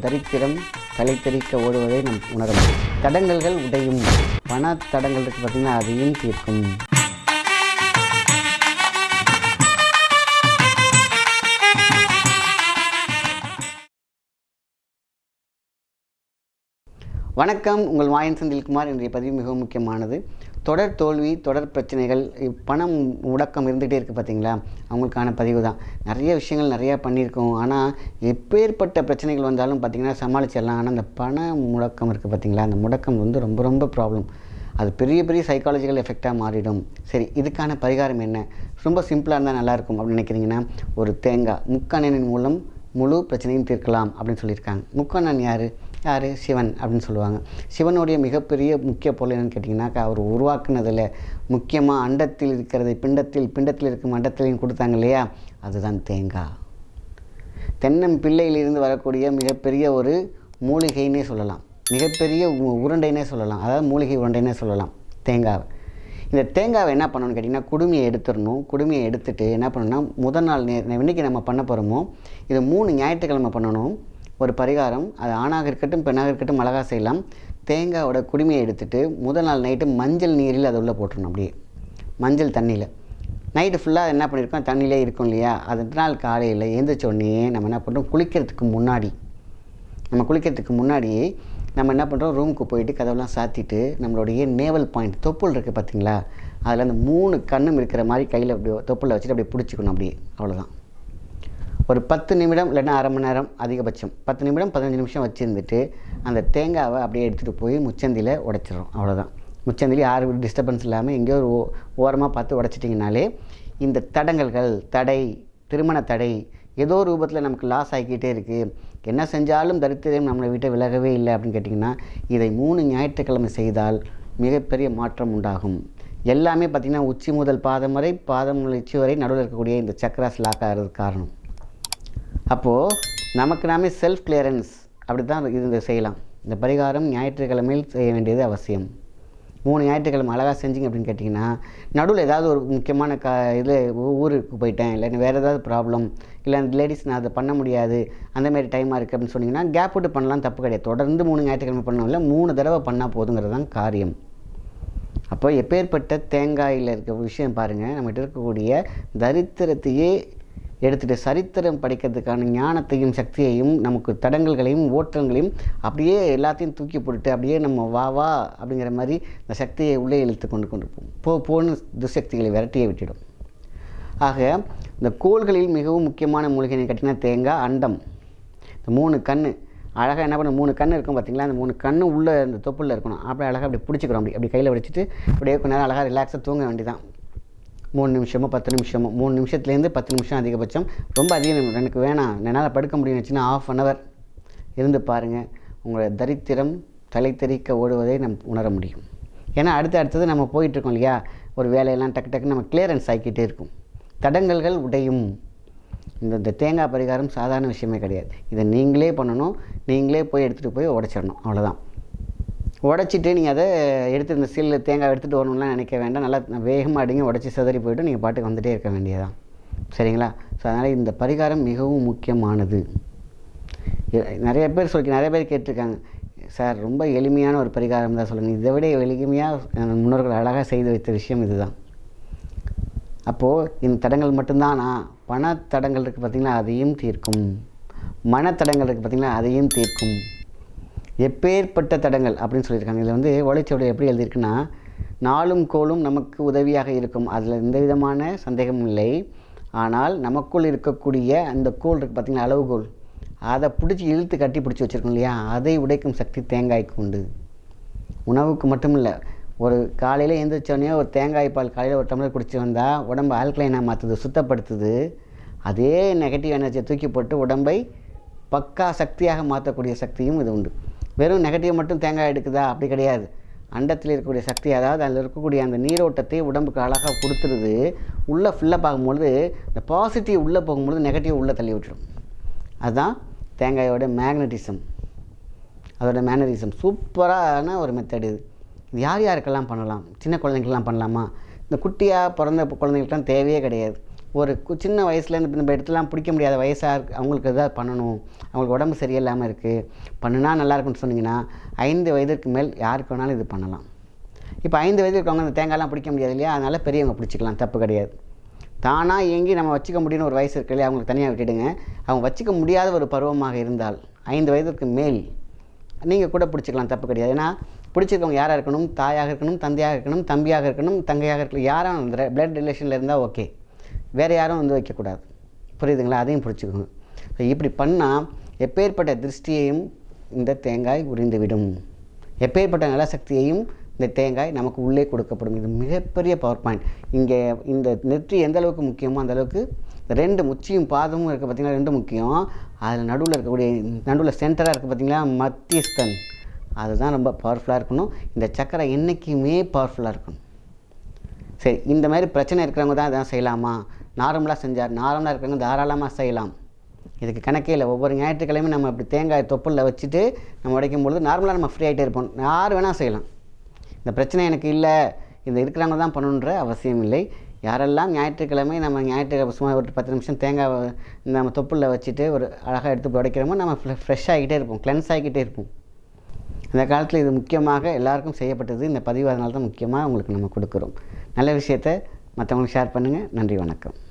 தரித்திரம் தலை தெறிக்க ஓடுவதை நம் உணர முடியும். தடங்கல்கள் உடையும். பண தடங்கள் இருக்குது பார்த்திங்கன்னா அதையும் தீர்க்கும். வணக்கம். உங்கள் மாயன் செந்தில்குமார். இன்றைய பதிவு மிகவும் முக்கியமானது. தொடர் தோல்வி தொடர் பிரச்சனைகள் பணம் முடக்கம் இருந்துகிட்டே இருக்குது பார்த்தீங்களா? அவங்களுக்கான பதிவு தான். நிறைய விஷயங்கள் நிறையா பண்ணியிருக்கோம். ஆனால் எப்பேற்பட்ட பிரச்சனைகள் வந்தாலும் பார்த்திங்கன்னா சமாளிச்சிடலாம். ஆனால் அந்த பண முடக்கம் இருக்குது பார்த்தீங்களா? அந்த முடக்கம் வந்து ரொம்ப ரொம்ப ப்ராப்ளம் அது பெரிய பெரிய சைக்காலஜிக்கல் எஃபெக்டாக மாறிடும். சரி இதுக்கான பரிகாரம் என்ன? ரொம்ப சிம்பிளாக இருந்தால் நல்லாயிருக்கும் அப்படின்னு நினைக்கிறீங்கன்னா ஒரு தேங்காய் முக்கணனின் மூலம் முழு பிரச்சனையும் தீர்க்கலாம் அப்படின்னு சொல்லியிருக்காங்க. முக்கணன் யார்? யார்? சிவன் அப்படின்னு சொல்லுவாங்க. சிவனுடைய மிகப்பெரிய முக்கிய பொருள் என்னன்னு கேட்டிங்கன்னாக்கா அவர் உருவாக்குனதில் முக்கியமாக அண்டத்தில் இருக்கிறது பிண்டத்தில் பிண்டத்தில் இருக்கும் அண்டத்திலையும் கொடுத்தாங்க இல்லையா? அதுதான் தேங்காய் தென்னம் பிள்ளையிலிருந்து வரக்கூடிய மிகப்பெரிய ஒரு மூலிகைன்னே சொல்லலாம். மிகப்பெரிய உ- உருண்டைனே சொல்லலாம். அதாவது மூலிகை உருண்டைனே சொல்லலாம். தேங்காவை. இந்த தேங்காவை என்ன பண்ணணும்னு கேட்டிங்கன்னா குடுமையை எடுத்துடணும். குடுமையை எடுத்துகிட்டு என்ன பண்ணணும்னா முதல் நாள் நே இன்றைக்கி நம்ம பண்ண போகிறோமோ இது மூணு ஞாயிற்றுக்கிழமை பண்ணணும். ஒரு பரிகாரம் அது ஆணாக இருக்கட்டும் பெண்ணாக இருக்கட்டும் மிளகா செய்யலாம். தேங்காவோட குடுமையை எடுத்துட்டு முதல் நாள் நைட்டு மஞ்சள் நீரில் அதை உள்ளே போட்டுருணும் அப்படியே. மஞ்சள் தண்ணியில். நைட்டு ஃபுல்லாக என்ன பண்ணியிருக்கோம் தண்ணியிலே இருக்கும் இல்லையா? அடுத்த நாள் காலையில் எழுந்திரிச்ச உடனே நம்ம என்ன பண்ணுறோம்? குளிக்கிறதுக்கு முன்னாடி நம்ம குளிக்கிறதுக்கு முன்னாடியே நம்ம என்ன பண்ணுறோம்? ரூமுக்கு போயிட்டு கதவெல்லாம் சாத்திட்டு நம்மளுடைய நேவல் பாயிண்ட் தொப்புள் இருக்குது பார்த்தீங்களா? அதில் அந்த மூணு கண்ணும் இருக்கிற மாதிரி கையில் அப்படி தொப்புளில் வச்சுட்டு அப்படியே பிடிச்சிக்கணும் அப்படியே. அவ்வளோதான் ஒரு பத்து நிமிடம் இல்லைன்னா அரை மணி நேரம் அதிகபட்சம். பத்து நிமிடம் பதினஞ்சு நிமிஷம் வச்சுருந்துட்டு அந்த தேங்காவை அப்படியே எடுத்துகிட்டு போய் முச்சந்தியில் உடச்சிடும் அவ்வளோதான் முச்சந்தியில் யாரும் டிஸ்டர்பன்ஸ் இல்லாமல் எங்கேயோ ஒரு ஓரமாக பார்த்து உடைச்சிட்டிங்கனாலே இந்த தடங்கல்கள் தடை திருமண தடை ஏதோ ரூபத்தில் நமக்கு லாஸ் ஆகிக்கிட்டே இருக்குது என்ன செஞ்சாலும் தரித்திரம் நம்மளை விட்டு விலகவே இல்லை அப்படின்னு கேட்டிங்கன்னா இதை மூணு ஞாயிற்றுக்கிழமை செய்தால் மிகப்பெரிய மாற்றம் உண்டாகும். எல்லாமே பார்த்திங்கன்னா உச்சி முதல் பாதம் வரை பாதம் முதல் உச்சி வரை நடுவில் இருக்கக்கூடிய இந்த சக்கராஸ் லாக் ஆகிறதுக்கு காரணம். அப்போது நமக்கு நாமே செல்ஃப் கிளியரன்ஸ் அப்படி தான் இது இந்த செய்யலாம். இந்த பரிகாரம் ஞாயிற்றுக்கிழமையில் செய்ய வேண்டியது அவசியம். மூணு ஞாயிற்றுக்கிழமை அழகாக செஞ்சிங்க அப்படின்னு கேட்டிங்கன்னா நடுவில் ஏதாவது ஒரு முக்கியமான க இதில் ஊருக்கு போயிட்டேன் இல்லை வேறு ஏதாவது ப்ராப்ளம் இல்லை அந்த லேடிஸ் நான் அதை பண்ண முடியாது அந்த மாதிரி டைமாக இருக்குது அப்படின்னு சொன்னிங்கன்னா கேப் விட்டு பண்ணலாம் தப்பு கிடையாது. தொடர்ந்து மூணு ஞாயிற்றுக்கிழமை பண்ணணும் இல்லை மூணு தடவை பண்ணால் போதுங்கிறது தான் காரியம். அப்போ எப்பேற்பட்ட தேங்காயில் இருக்க விஷயம் பாருங்கள் நம்மகிட்ட இருக்கக்கூடிய தரித்திரத்தையே எடுத்துகிட்டு சரித்திரம் படிக்கிறதுக்கான ஞானத்தையும் சக்தியையும் நமக்கு தடங்கல்களையும் ஓட்டங்களையும் அப்படியே எல்லாத்தையும் தூக்கி போட்டுட்டு அப்படியே நம்ம வா வா அப்படிங்கிற மாதிரி இந்த சக்தியை உள்ளே இழுத்து கொண்டு கொண்டு போ போன்னு துசக்திகளை விரட்டியே விட்டுடும். ஆக இந்த கோள்களில் மிகவும் முக்கியமான மூலிகை கட்டின தேங்காய் அண்டம். இந்த மூணு கண் அழகாக என்ன பண்ண மூணு கண் இருக்கும் பார்த்திங்களா அந்த மூணு கண்ணு உள்ளே அந்த தொப்புளில் இருக்கணும். அப்படியே அழகாக அப்படி பிடிச்சிக்கிறோம் அப்படி அப்படி கையில் வச்சுட்டு அப்படியே கொஞ்ச நேரம் அழகாக ரிலாக்ஸாக தூங்க வேண்டியதான் மூணு நிமிஷமோ பத்து நிமிஷமோ மூணு நிமிஷத்துலேருந்து பத்து நிமிஷம் அதிகபட்சம். ரொம்ப அதிகம் எனக்கு வேணாம். என்னால் படுக்க முடியும்னு வச்சுன்னா ஆஃப் அன் ஹவர் இருந்து பாருங்கள் உங்களோட தரித்திரம் தலை தெறிக்க ஓடுவதை நம் உணர முடியும். ஏன்னா அடுத்து அடுத்தது நம்ம போயிட்டுருக்கோம் இல்லையா? ஒரு வேலையெல்லாம் டக்கு டக்குன்னு நம்ம கிளியரன்ஸ் ஆகிக்கிட்டே இருக்கும். தடங்கல்கள் உடையும். இந்த இந்த தேங்காய் பரிகாரம் சாதாரண விஷயமே கிடையாது. இதை நீங்களே பண்ணணும். நீங்களே போய் எடுத்துகிட்டு போய் உடைச்சிடணும். அவ்வளோதான் உடைச்சிட்டு நீங்கள் அதை எடுத்து இந்த சில்லு தேங்காய் எடுத்துகிட்டு வரணும்லாம் நினைக்க வேண்டாம். நல்லா வேகமாக அடிங்க உடச்சி சிதறி போய்ட்டு நீங்கள் பாட்டுக்கு வந்துட்டே இருக்க வேண்டியதான் சரிங்களா? ஸோ அதனால் இந்த பரிகாரம் மிகவும் முக்கியமானது. நிறைய பேர் சொல்லி நிறைய பேர் கேட்டிருக்காங்க. சார் ரொம்ப எளிமையான ஒரு பரிகாரம் தான் சொல்லுங்கள் இதை விட எளிமையாக முன்னோர்கள் அழகாக செய்து வைத்த விஷயம் இதுதான். அப்போது இந்த தடங்கள் மட்டும்தானா பண தடங்கள் இருக்குது பார்த்திங்கன்னா அதையும் தீர்க்கும். மனத்தடங்கள் இருக்குது பார்த்திங்கன்னா அதையும் தீர்க்கும். எப்பேற்பட்ட தடங்கள் அப்படின்னு சொல்லியிருக்காங்க. இதில் வந்து ஓலைச்சுவடி எப்படி எழுதியிருக்குன்னா நாளும் கோளும் நமக்கு உதவியாக இருக்கும். அதில் எந்த விதமான சந்தேகமும் இல்லை. ஆனால் நமக்குள் இருக்கக்கூடிய அந்த கோல் இருக்குது பார்த்திங்கன்னா அளவுகோல் அதை பிடிச்சி இழுத்து கட்டி பிடிச்சி வச்சுருக்கோம் இல்லையா? அதை உடைக்கும் சக்தி தேங்காய்க்கு உண்டு. உணவுக்கு மட்டும் இல்லை ஒரு காலையில் எழுந்திரிச்சோடனே ஒரு தேங்காய் பால் காலையில் ஒரு டம்ளர் குடிச்சு வந்தால் உடம்பு ஆல்கலைனாக மாற்றுது சுத்தப்படுத்துது. அதே நெகட்டிவ் எனர்ஜியை தூக்கி போட்டு உடம்பை பக்கா சக்தியாக மாற்றக்கூடிய சக்தியும் இது உண்டு. வெறும் நெகட்டிவ் மட்டும் தேங்காய் எடுக்குதா? அப்படி கிடையாது. அண்டத்தில் இருக்கக்கூடிய சக்தி அதாவது அதில் இருக்கக்கூடிய அந்த நீரோட்டத்தை உடம்புக்கு அழகாக கொடுத்துருது. உள்ளே ஃபுல்லாக பார்க்கும்பொழுது இந்த பாசிட்டிவ் உள்ளே போகும்பொழுது நெகட்டிவ் உள்ளே தள்ளி விட்டுரும். அதுதான் தேங்காயோட மேக்னட்டிசம் அதோட மேனரிசம் சூப்பரான ஒரு மெத்தட் இது. இது யார் யாருக்கெல்லாம் பண்ணலாம்? சின்ன குழந்தைங்களுக்கெல்லாம் பண்ணலாமா? இந்த குட்டியாக பிறந்த குழந்தைங்களுக்குலாம் தேவையே கிடையாது. ஒரு கு- சின்ன வயசுலேருந்து நம்ம இடத்துலாம் பிடிக்க முடியாத வயசாக இருக்கு அவங்களுக்கு எதாவது பண்ணணும் அவங்களுக்கு உடம்பு சரியில்லாமல் இருக்குது பண்ணுனா நல்லாயிருக்குன்னு சொன்னீங்கன்னா ஐந்து வயதிற்கு மேல் யாருக்கு வேணாலும் இது பண்ணலாம். இப்போ ஐந்து வயது இருக்கவங்க அந்த தேங்காய்லாம் பிடிக்க முடியாது இல்லையா? அதனால் பெரியவங்க பிடிச்சிக்கலாம் தப்பு கிடையாது. தானாக இயங்கி நம்ம வச்சுக்க முடியும்னு ஒரு வயசு இருக்கு இல்லையா? அவங்களுக்கு தனியாக விட்டுடுங்க. அவங்க வச்சுக்க முடியாத ஒரு பருவமாக இருந்தால் ஐந்து வயதிற்கு மேல் நீங்கள் கூட பிடிச்சிக்கலாம் தப்பு கிடையாது. ஏன்னா பிடிச்சிருக்கவங்க யாராக இருக்கணும்? தாயாக இருக்கணும் தந்தையாக இருக்கணும் தம்பியாக இருக்கணும் தங்கையாக இருக்கணும் யாராக அந்த பிளட் ரிலேஷனில் இருந்தால் ஓகே வேறு யாரும் வந்து வைக்கக்கூடாது. புரியுதுங்களா? அதையும் பிடிச்சிக்கோங்க ஸோ இப்படி பண்ணால் எப்பேற்பட்ட திருஷ்டியையும் இந்த தேங்காய் உறிந்துவிடும். எப்பேற்பட்ட நலசக்தியையும் இந்த தேங்காய் நமக்கு உள்ளே கொடுக்கப்படும். இது மிகப்பெரிய பவர் பாயிண்ட் இங்கே இந்த நெற்றி எந்த அளவுக்கு முக்கியமோ அந்த அளவுக்கு ரெண்டு முச்சியும் பாதமும் இருக்குது பார்த்திங்கன்னா ரெண்டு முக்கியம். அதில் நடுவில் இருக்கக்கூடிய நடுவில் சென்டராக இருக்குது பார்த்தீங்களா மத்தியஸ்தன் அதுதான் ரொம்ப பவர்ஃபுல்லாக இருக்கணும். இந்த சக்கரை என்றைக்குமே பவர்ஃபுல்லாக இருக்கணும். சரி இந்த மாதிரி பிரச்சனை இருக்கிறவங்க தான் அதான் செய்யலாமா? நார்மலாக செஞ்சார். நார்மலாக இருக்கிறவங்க தாராளமாக செய்யலாம். இதுக்கு கணக்கே இல்லை. ஒவ்வொரு ஞாயிற்றுக்கிழமையும் நம்ம இப்படி தேங்காய் தொப்புளில் வச்சுட்டு நம்ம உடைக்கும் பொழுது நார்மலாக நம்ம ஃப்ரீ ஆகிட்டே இருப்போம். யார் வேணால் செய்யலாம். இந்த பிரச்சனை எனக்கு இல்லை. இந்த இருக்கிறவங்க தான் பண்ணணுன்ற அவசியம் இல்லை. யாரெல்லாம் ஞாயிற்றுக்கிழமை நம்ம ஞாயிற்றுக்கிழமை சும்மா ஒரு பத்து நிமிஷம் தேங்காய் நம்ம தொப்புளில் வச்சுட்டு ஒரு அழகாக எடுத்து உடைக்கிறோமோ நம்ம ஃப்ரெஷ் ஆகிக்கிட்டே இருப்போம். கிளென்ஸ் ஆகிக்கிட்டே இருப்போம். அந்த காலத்தில் இது முக்கியமாக எல்லாருக்கும் செய்யப்பட்டது. இந்த பதிவு அதனால தான் முக்கியமாக உங்களுக்கு நம்ம கொடுக்குறோம். நல்ல விஷயத்தை மற்றவங்களுக்கு ஷேர் பண்ணுங்கள் நன்றி வணக்கம்.